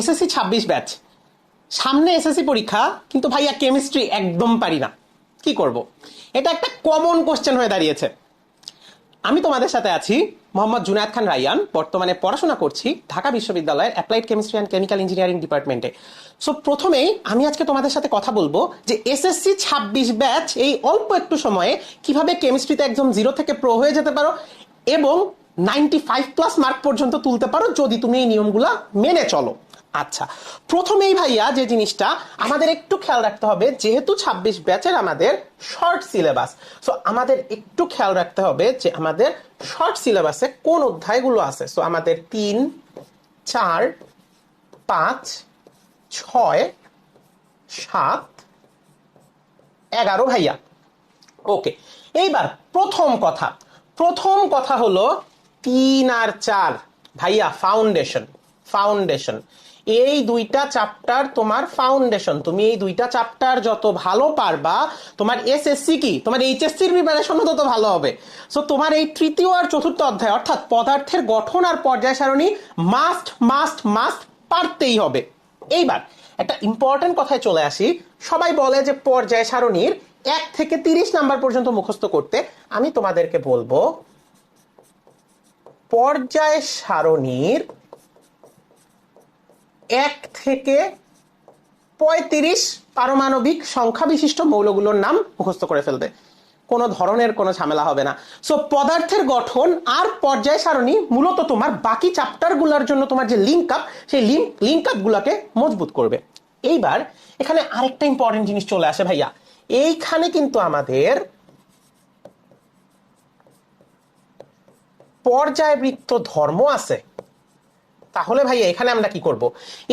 SSC ছাব্বিশ batch. সামনে SSC পরীক্ষা, কিন্তু ভাইয়া কেমিস্ট্রি একদম পারি না। কি করব? এটা একটা কমন কোশ্চেন হয়ে দাঁড়িয়েছে। আমি তোমাদের সাথে আছি মোহাম্মদ জুনায়দ খান রাইয়ান বর্তমানে পড়াশোনা করছি ঢাকা বিশ্ববিদ্যালয়ের applied chemistry and chemical engineering ডিপার্টমেন্টে সো প্রথমেই আমি আজকে তোমাদের সাথে কথা বলব যে এসএসসি ছাব্বিশ ব্যাচ, এই অল্প একটু সময়ে কীভাবে কেমিস্ট্রিতে একদম জিরো থেকে প্রো হয়ে যেতে পারো এবং নাইনটি ফাইভ প্লাস মার্ক পর্যন্ত তুলতে পারো যদি তুমি এই নিয়মগুলা মেনে চলো। আচ্ছা প্রথমেই ভাইয়া যে জিনিসটা, আমাদের একটু খেয়াল রাখতে হবে, যেহেতু ছাব্বিশ ব্যাচের আমাদের শর্ট সিলেবাস সো আমাদের একটু খেয়াল রাখতে হবে যে আমাদের শর্ট সিলেবাসে কোন অধ্যায়গুলো আছে। সো আমাদের তিন, চার, পাঁচ, ছয়, সাত, এগারো ভাইয়া। ওকে এইবার প্রথম কথা। প্রথম কথা হলো তিন আর চার। ভাইয়া ফাউন্ডেশন ফাউন্ডেশন এই দুইটা চ্যাপ্টার তোমার ফাউন্ডেশন তুমি এই দুইটা চ্যাপ্টার যত ভালো পারবা, তোমার এসএসসি কি? তোমার এইচএসসির প্রিপারেশনও তত ভালো হবে। সো তোমার এই তৃতীয় আর চতুর্থ অধ্যায়, অর্থাৎ পদার্থের গঠন আর পর্যায় সারণী মাস্ট মাস্ট মাস্ট পারতেই হবে। এইবার একটা ইম্পর্টেন্ট কথায় চলে আসি। সবাই বলে যে পর্যায় সারণীর এক থেকে তিরিশ নাম্বার পর্যন্ত মুখস্থ করতে আমি তোমাদেরকে বলব, পর্যায় সারণীর এক থেকে পঁয়ত্রিশ পারমাণবিক সংখ্যা বিশিষ্ট মৌলগুলোর নাম মুখস্থ করে ফেলবে। কোনো ধরনের কোনো ঝামেলা হবে না। সো পদার্থের গঠন আর পর্যায় সারণী মূলত তোমার বাকি চ্যাপ্টারগুলোর জন্য তোমার যে লিঙ্ক আপ সেই লিঙ্ক লিঙ্ক আপগুলোকে মজবুত করবে। এইবার এখানে আরেকটা ইম্পর্টেন্ট জিনিস চলে আসে ভাইয়া। এইখানে কিন্তু আমাদের পর্যায়বৃত্ত ধর্ম আছে। তাহলে ভাই, এখানে আমরা কি করব?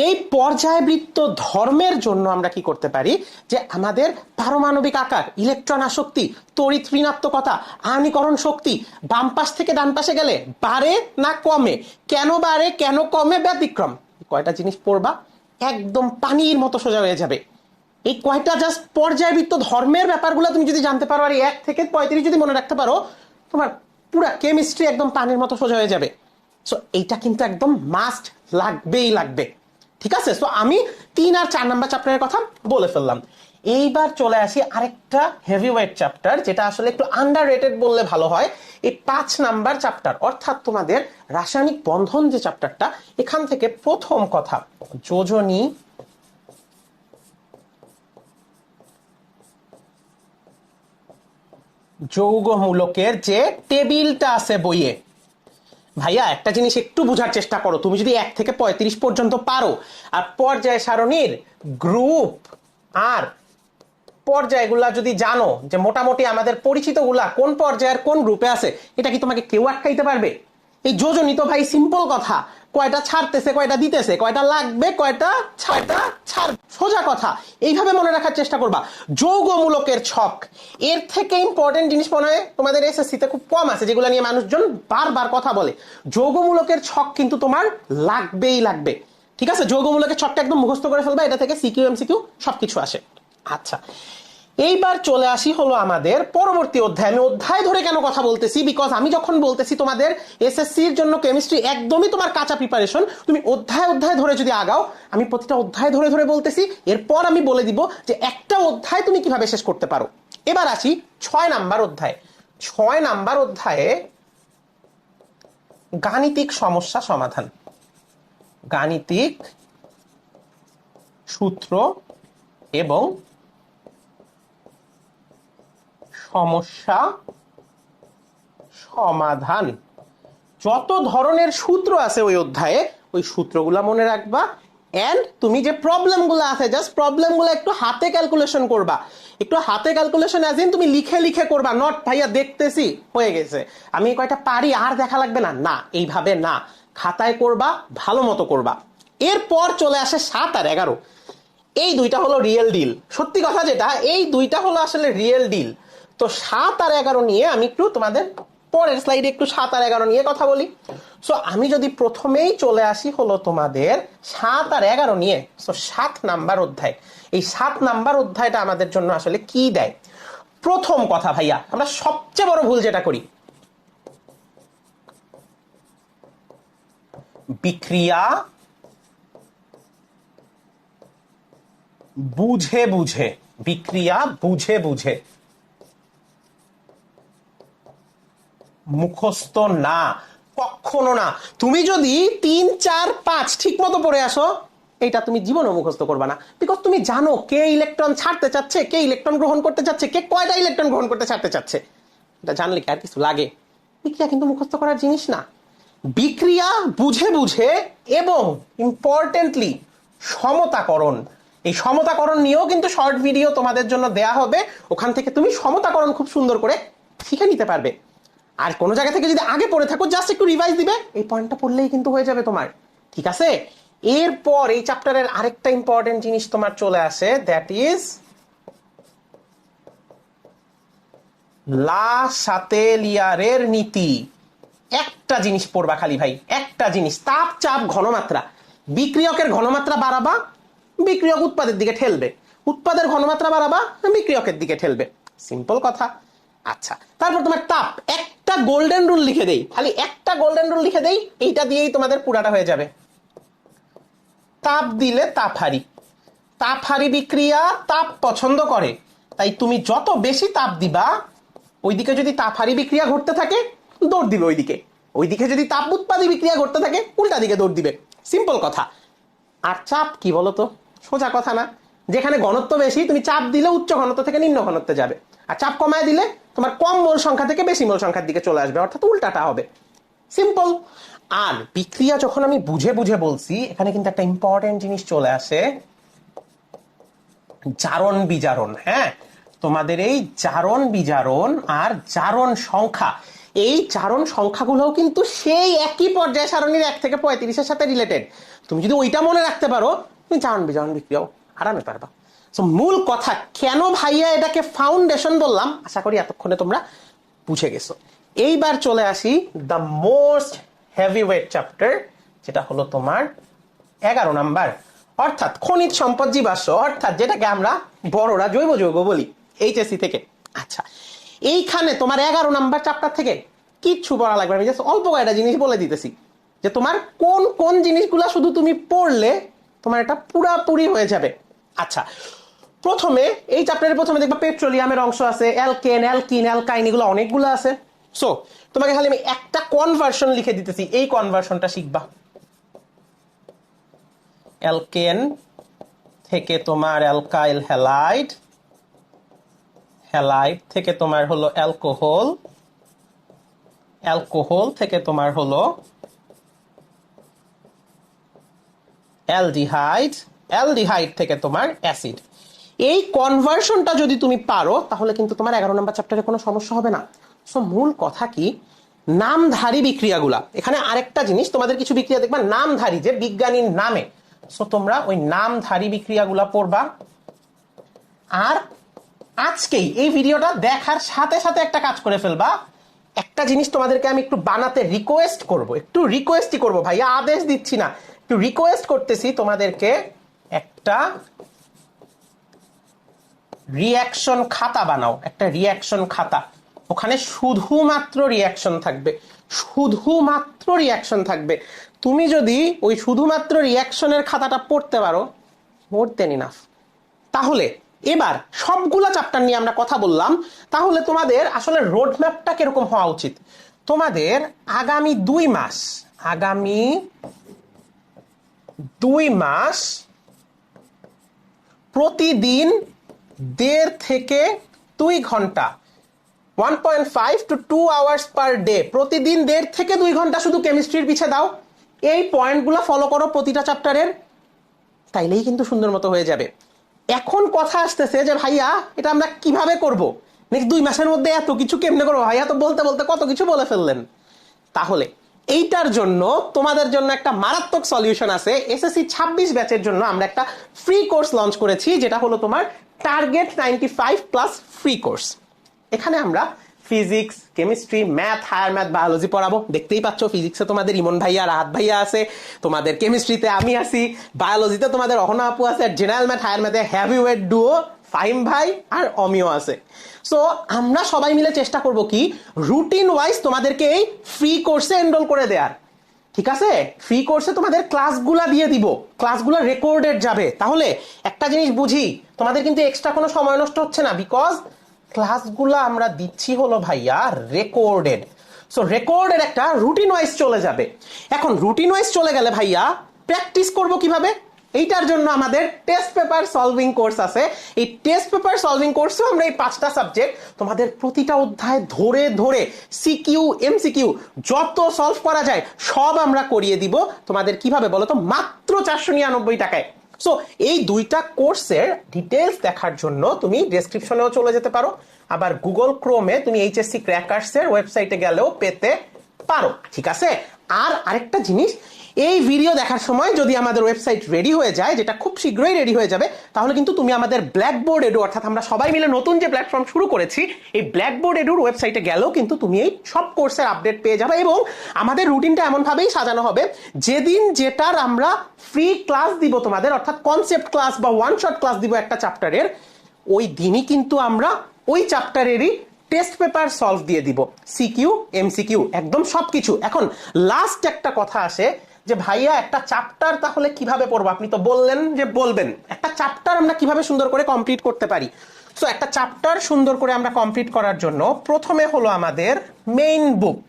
এই পর্যায়বৃত্ত ধর্মের জন্য আমরা কি করতে পারি? যে আমাদের পারমাণবিক আকার, ইলেকট্রন আসক্তি, তড়িৎ ঋণাত্মকতা আয়নীকরণ শক্তি, বাম পাশ থেকে ডান পাশে গেলে বাড়ে না কমে? কেন বাড়ে, কেন কমে? ব্যতিক্রম। কয়টা জিনিস পড়বা? একদম পানির মতো সোজা হয়ে যাবে। এই কয়টা জাস্ট পর্যায়বৃত্ত ধর্মের ব্যাপারগুলো তুমি যদি জানতে পারো, আর এক থেকে পঁয়ত্রিশ যদি মনে রাখতে পারো, তোমার পুরা কেমিস্ট্রি একদম পানির মতো সোজা হয়ে যাবে। সো এইটা কিন্তু একদম মাস্ট লাগবেই লাগবে। ঠিক আছে? সো আমি তিন আর চার নাম্বার চ্যাপ্টারের কথা বলে ফেললাম। এইবার চলে আসি আরেকটা হেভি ওয়েট চ্যাপ্টার যেটা আসলে একটু আন্ডার রেটেড বললে ভালো হয়। এই পাঁচ নাম্বার চ্যাপ্টার অর্থাৎ তোমাদের রাসায়নিক বন্ধন যে চ্যাপ্টারটা এখান থেকে প্রথম কথা, যোজনী যৌগমূলকের যে টেবিলটা আছে বইয়ে ভাইয়া, একটা জিনিস একটু বোঝার চেষ্টা করো। তুমি যদি এক থেকে পঁয়ত্রিশ পর্যন্ত পারো, আর পর্যায় সারণীর গ্রুপ আর পর্যায়গুলা যদি জানো, যে মোটামুটি আমাদের পরিচিতগুলা কোন পর্যায়ের কোন গ্রুপে আছে, এটা কি তোমাকে কেউ আটকাইতে পারবে? এই যোজনী তো ভাই সিম্পল কথা। কয়টা ছাড়তেছে, কয়টা দিতেছে, কয়টা লাগবে, কয়টা ছাড়টা ছাড়, সোজা কথা। এইভাবে মনে রাখার চেষ্টা করবা। যৌগমূলকের ছক। এর থেকে ইম্পর্টেন্ট জিনিস মনে হয় তোমাদের এসএসসিতে খুব কম আছে, যেগুলো নিয়ে মানুষজন বারবার কথা বলে। যৌগমূলকের ছক কিন্তু তোমার লাগবেই লাগবে। ঠিক আছে? যৌগমূলকের ছকটা একদম মুখস্থ করে ফেলবা, এটা থেকে সিকিউ এমসিকিউ সবকিছু আসে। আচ্ছা। এইবার চলে আসি হলো আমাদের পরবর্তী অধ্যায়। আমি অধ্যায় ধরে কেন কথা বলতেছি? বিকজ আমি যখন বলতেছি তোমাদের এসএসসির জন্য কেমিস্ট্রি একদমই তোমার কাঁচা প্রিপারেশন তুমি অধ্যায় অধ্যায় ধরে যদি আগাও, আমি প্রতিটা অধ্যায় ধরে ধরে বলতেছি, এরপর আমি বলে দিব যে একটা অধ্যায় তুমি কীভাবে শেষ করতে পারো। এবার আসি ছয় নাম্বার অধ্যায়। ছয় নাম্বার অধ্যায়ে গাণিতিক সমস্যা সমাধান। গাণিতিক সূত্র এবং সমস্যা, সমাধান। যত ধরনের সূত্র আছে ওই অধ্যায়ে, ওই সূত্রগুলা মনে রাখবা। এন্ড তুমি যে প্রবলেমগুলো আছে জাস্ট প্রবলেমগুলো একটু হাতে ক্যালকুলেশন করবা। একটু হাতে ক্যালকুলেশন অ্যাজ ইন তুমি লিখে লিখে করবা নট ভাইয়া দেখতেছি, হয়ে গেছে। আমি কয়টা পারি, আর দেখা লাগবে না? না, এইভাবে না। খাতায় করবা, ভালো মতো করবা। এরপর চলে আসে সাত আর এগারো। এই দুইটা হলো রিয়েল ডিল সত্যি কথা যেটা, এই দুইটা হলো আসলে রিয়েল ডিল তো সাত আর এগারো নিয়ে আমি একটু তোমাদের পরের স্লাইডে একটু সাত আর এগারো নিয়ে কথা বলি। সো আমি যদি প্রথমেই চলে আসি হলো তোমাদের সাত আর এগারো নিয়ে। সো সাত নাম্বার অধ্যায়। এই সাত নাম্বার অধ্যায়টা আমাদের জন্য আসলে কি দেয়? প্রথম কথা ভাইয়া, আমরা সবচেয়ে বড় ভুল যেটা করি। বিক্রিয়া বুঝে বুঝে, বিক্রিয়া বুঝে বুঝে। মুখস্থ না, কখনো না। তুমি যদি তিন, চার, পাঁচ ঠিক মতো পড়ে আসো, এটা তুমি জীবনও মুখস্থ করবে না। বিকজ তুমি জানো কে ইলেকট্রন ছাড়তে চাচ্ছে, কে ইলেকট্রন গ্রহণ করতে চাচ্ছে, কে কয়টা ইলেকট্রন গ্রহণ করতে ছাড়তে চাচ্ছে। এটা জানলে কি আর কিছু লাগে? বিক্রিয়া কিন্তু মুখস্থ করার জিনিস না। বিক্রিয়া বুঝে বুঝে এবং ইম্পর্টেন্টলি সমতাকরণ। এই সমতাকরণ নিয়েও কিন্তু শর্ট ভিডিও তোমাদের জন্য দেয়া হবে। ওখান থেকে তুমি সমতাকরণ খুব সুন্দর করে শিখে নিতে পারবে। আর কোনো জায়গা থেকে যদি আগে পড়ে থাকো জাস্ট একটু রিভাইজ দিবে, এই পয়েন্টটা পড়লেই কিন্তু হয়ে যাবে তোমার। ঠিক আছে? এরপর এই চ্যাপ্টারের আরেকটা ইম্পর্টেন্ট জিনিস তোমার চলে আসে দ্যাট ইজ লা সাতেলিয়ারের নীতি। একটা জিনিস পড়বা খালি ভাই, একটা জিনিস, তাপ, চাপ, ঘনমাত্রা। বিক্রিয়কের ঘনমাত্রা বাড়াবা, বিক্রিয়ক উৎপাদের দিকে ঠেলবে। উৎপাদের ঘনমাত্রা বাড়াবা, বিক্রিয়কের দিকে ঠেলবে। সিম্পল কথা। আচ্ছা তারপর তোমার তাপ একটা গোল্ডেন রুল লিখে দেই। খালি একটা গোল্ডেন রুল লিখে দেই, এইটা দিয়েই তোমাদের পুরাটা হয়ে যাবে। তাপ দিলে তাপ হারি তাপ হারি বিক্রিয়া তাপ পছন্দ করে। তাই তুমি যত বেশি তাপ দিবা, ওইদিকে যদি তাপ হারি বিক্রিয়া ঘটতে থাকে, দৌড় দিবে ওইদিকে। ওইদিকে যদি তাপ উৎপাদী বিক্রিয়া ঘটতে থাকে, উল্টা দিকে দৌড় দিবে। সিম্পল কথা। আর চাপ কি বলতো? সোজা কথা না। যেখানে ঘনত্ব বেশি, তুমি চাপ দিলে উচ্চ ঘনত্ব থেকে নিম্ন ঘনত্বে যাবে। আর চাপ কমায় দিলে তোমার কম মোল সংখ্যা থেকে বেশি মোল সংখ্যার দিকে চলে আসবে, অর্থাৎ উল্টাটা হবে। সিম্পল আর বিক্রিয়া যখন আমি বুঝে বুঝে বলছি, এখানে কিন্তু একটা ইম্পর্টেন্ট জিনিস চলে আসে। জারণ বিজারণ হ্যাঁ? তোমাদের এই জারণ বিজারণ আর জারণ সংখ্যা, এই জারণ সংখ্যাগুলোও কিন্তু সেই একই পর্যায় সারণীর এক থেকে পঁয়ত্রিশের সাথে রিলেটেড তুমি যদি ওইটা মনে রাখতে পারো, তুমি জারণ বিজারণ বিক্রিয়াও আরামে পারবা। মূল কথা, কেন ভাইয়া এটাকে ফাউন্ডেশন বললাম? আশা করি এতক্ষণে তোমরা বুঝে গেছো। এইবার চলে আসি the most heavy weight chapter যেটা হলো তোমার এগারো নাম্বার। অর্থাৎ খনিজ সম্পদ জীবাশ্ম, অর্থাৎ যেটাকে আমরা বড়রা জৈব যৌগ বলি এইচএসসি থেকে। আচ্ছা এইখানে তোমার এগারো নাম্বার চ্যাপ্টার থেকে কিচ্ছু পড়া লাগবে আমি জাস্ট অল্প কয়েকটা জিনিস বলে দিতেছি, যে তোমার কোন কোন জিনিসগুলো শুধু তুমি পড়লে তোমার এটা পুরাপুরি হয়ে যাবে। আচ্ছা প্রথমে, এই চ্যাপ্টারের প্রথমে দেখবা পেট্রোলিয়ামের অংশ আছে অ্যালকেন অ্যালকিন অ্যালকাইন এগুলো অনেকগুলো আছে। সো তোমাকে খালি আমি একটা কনভার্সন লিখে দিতেছি, এই কনভার্সনটা শিখবা। অ্যালকেন থেকে তোমার অ্যালকাইল হ্যালাইড হ্যালাইড থেকে তোমার হলো অ্যালকোহল অ্যালকোহল থেকে তোমার হলো অ্যালডিহাইড অ্যালডিহাইড থেকে তোমার অ্যাসিড এই কনভার্সনটা যদি তুমি পারো, তাহলে কিন্তু তোমার এগারো নম্বর চ্যাপ্টারে কোনো সমস্যা হবে না। সো মূল কথা কি? নামধারী বিক্রিয়াগুলা। এখানে আরেকটা জিনিস, তোমাদের কিছু বিক্রিয়া দেখবা, নামধারী, যে বিজ্ঞানীর নামে। সো তোমরা ওই নামধারী বিক্রিয়াগুলা পড়বা। আর আজকেই এই ভিডিওটা দেখার সাথে সাথে একটা কাজ করে ফেলবা। একটা জিনিস তোমাদেরকে আমি একটু বানাতে রিকোয়েস্ট করব। একটু রিকোয়েস্টই করব ভাইয়া, আদেশ দিচ্ছি না। একটু রিকোয়েস্ট করতেছি তোমাদেরকে একটা রিয়াকশন খাতা বানাও, একটা রিয়াকশন খাতা। ওখানে শুধুমাত্র রিয়াকশন থাকবে, শুধুমাত্র রিয়াকশন থাকবে। তুমি যদি ওই শুধুমাত্র রিয়াকশনের খাতাটা পড়তে পারো মোর দেন ইনাফ তাহলে এবার সবগুলা চ্যাপ্টার নিয়ে আমরা কথা বললাম, তাহলে তোমাদের আসলে রোড ম্যাপটা কীরকম হওয়া উচিত? তোমাদের আগামী দুই মাস, আগামী দুই মাস প্রতিদিন দেড় থেকে দুই ঘণ্টা। One point five to two hours per day প্রতিদিন দেড় থেকে দুই ঘণ্টা শুধু কেমিস্ট্রির পিছে দাও। এই পয়েন্টগুলো ফলো করো প্রতিটা চ্যাপ্টারের তাইলেই কিন্তু সুন্দর মতো হয়ে যাবে। এখন কথা আসতেছে যে, ভাইয়া, এটা আমরা কীভাবে করব? নেক্সট দুই মাসের মধ্যে এত কিছু কেমনে করব? ভাইয়া তো বলতে বলতে কত কিছু বলে ফেললেন। তাহলে এইটার জন্য তোমাদের জন্য একটা মারাত্মক সলিউশন আছে। এসএসসি ছাব্বিশ ব্যাচের জন্য আমরা একটা ফ্রি কোর্স লঞ্চ করেছি, যেটা হলো তোমার target ninety five plus free course এখানে আমরা physics chemistry math higher math biology পড়াবো। দেখতেই পাচ্ছ ফিজিক্সে তোমাদের ইমন ভাইয়া, রাহাত ভাইয়া আছে, তোমাদের কেমিস্ট্রিতে আমি আছি বায়োলজিতে তোমাদের অহনা আপু আছে জেনারেল ম্যাথ হায়ার ম্যাথে হ্যাভি ওয়েট ডুও ফাহিম ভাই আর অমিও আছে। সো আমরা সবাই মিলে চেষ্টা করব কি রুটিন ওয়াইজ তোমাদেরকে এই ফ্রি কোর্সে এনরোল করে দেওয়ার ঠিক আছে? ফ্রি কোর্সে তোমাদের ক্লাসগুলা দিয়ে দিব। ক্লাসগুলো রেকর্ডেড যাবে। তাহলে একটা জিনিস বুঝি, তোমাদের কিন্তু এক্সট্রা কোনো সময় নষ্ট হচ্ছে না বিকজ ক্লাসগুলো আমরা দিচ্ছি হলো ভাইয়া রেকর্ডেড সো রেকর্ডের একটা রুটিন ওয়াইজ চলে যাবে। এখন রুটিন ওয়াইজ চলে গেলে ভাইয়া প্র্যাকটিস করব কীভাবে? এইটার জন্য আমাদের টেস্ট পেপার সলভিং কোর্স আছে। এই টেস্ট পেপার সলভিং কোর্সেও আমরা এই পাঁচটা সাবজেক্ট তোমাদের প্রতিটা অধ্যায় ধরে ধরে সিকিউ এমসিকিউ যত সলভ করা যায়, সব আমরা করিয়ে দিব। তোমাদের কীভাবে বলো তো? মাত্র চারশো নিরানব্বই টাকায়। সো এই দুইটা কোর্সের ডিটেলস দেখার জন্য তুমি ডেসক্রিপশনেও চলে যেতে পারো। আবার গুগল ক্রোমে তুমি এইচএসসি ক্র্যাকার্সের ওয়েবসাইটে গেলেও পেতে পারো। ঠিক আছে? আর আরেকটা জিনিস এই ভিডিও দেখার সময় যদি আমাদের ওয়েবসাইট রেডি হয়ে যায়, যেটা খুব শীঘ্রই রেডি হয়ে যাবে, তাহলে কিন্তু তুমি আমাদের ব্ল্যাকবোর্ড এডু অর্থাৎ আমরা সবাই মিলে নতুন যে প্ল্যাটফর্ম শুরু করেছি, এই ব্ল্যাকবোর্ড এডুর ওয়েবসাইটে গেলেও কিন্তু তুমি এই সব কোর্সের আপডেট পেয়ে যাবে এবং আমাদের রুটিনটা এমনভাবেই সাজানো হবে, যেদিন যেটার আমরা ফ্রি ক্লাস দিব তোমাদের, অর্থাৎ কনসেপ্ট ক্লাস বা ওয়ান শট ক্লাস দিব একটা চ্যাপ্টারের ওই দিনই কিন্তু আমরা ওই চ্যাপ্টারেরই টেস্ট পেপার সলভ দিয়ে দিব। সিকিউ এমসিকিউ একদম সবকিছু। এখন লাস্ট একটা কথা আসে যে ভাইয়া, একটা চ্যাপ্টার তাহলে কীভাবে পড়ব? আপনি তো বললেন যে বলবেন। একটা চ্যাপ্টার আমরা কীভাবে সুন্দর করে কমপ্লিট করতে পারি? সো একটা চ্যাপ্টার সুন্দর করে আমরা কমপ্লিট করার জন্য প্রথমে হলো আমাদের মেইন বুক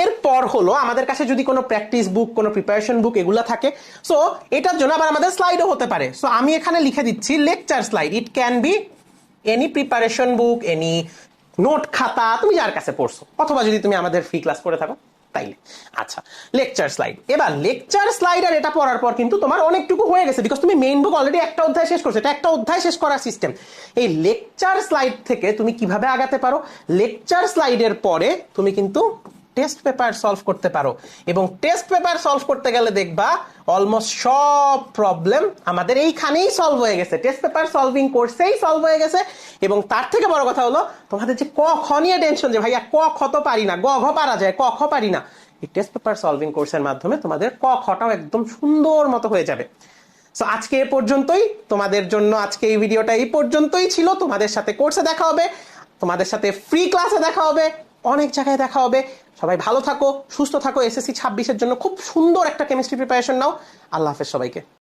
এরপর হলো আমাদের কাছে যদি কোনো প্র্যাকটিস বুক কোনো প্রিপারেশন বুক এগুলো থাকে সো এটার জন্য আবার আমাদের স্লাইডও হতে পারে। সো আমি এখানে লিখে দিচ্ছি lecture slide it can be any preparation book any note খাতা, তুমি যার কাছে পড়ছো, অথবা যদি তুমি আমাদের ফ্রি ক্লাস করে থাকো। তাইলে। আচ্ছা লেকচার স্লাইড এবার লেকচার স্লাইড আর এটা পড়ার পর কিন্তু তোমার অনেকটুকু হয়ে গেছে বিকজ তুমি মেইন বুক অলরেডি একটা অধ্যায় শেষ করছ, এটা একটা অধ্যায় শেষ করার সিস্টেম এই লেকচার স্লাইড থেকে তুমি কীভাবে আগাতে পারো? লেকচার স্লাইডের পরে তুমি কিন্তু টেস্ট পেপার সলভ করতে পারো। এবং টেস্ট পেপার সলভ করতে গেলে দেখবা অলমোস্ট সব প্রবলেম আমাদের এইখানেই সলভ হয়ে গেছে। টেস্ট পেপার সলভিং কোর্সেই সলভ হয়ে গেছে। এবং তার থেকে বড় কথা হলো, তোমাদের যে ক খ নিয়ে টেনশন যে, ভাইয়া, ক খ তো পারি না, গ ঘ পারা যায়, ক খ পারি না। এই টেস্ট পেপার সলভিং কোর্সের মাধ্যমে তোমাদের ক খটাও একদম সুন্দর মতো হয়ে যাবে। সো আজকে এ পর্যন্তই। তোমাদের জন্য আজকে এই ভিডিওটা এই পর্যন্তই ছিল। তোমাদের সাথে কোর্সে দেখা হবে। তোমাদের সাথে ফ্রি ক্লাসে দেখা হবে। অনেক জায়গায় দেখা হবে। সবাই ভালো থাকো, সুস্থ থাকো। এসএসসি ছাব্বিশের জন্য খুব সুন্দর একটা কেমিস্ট্রি প্রিপারেশন নাও। আল্লাহ হাফেজ সবাইকে।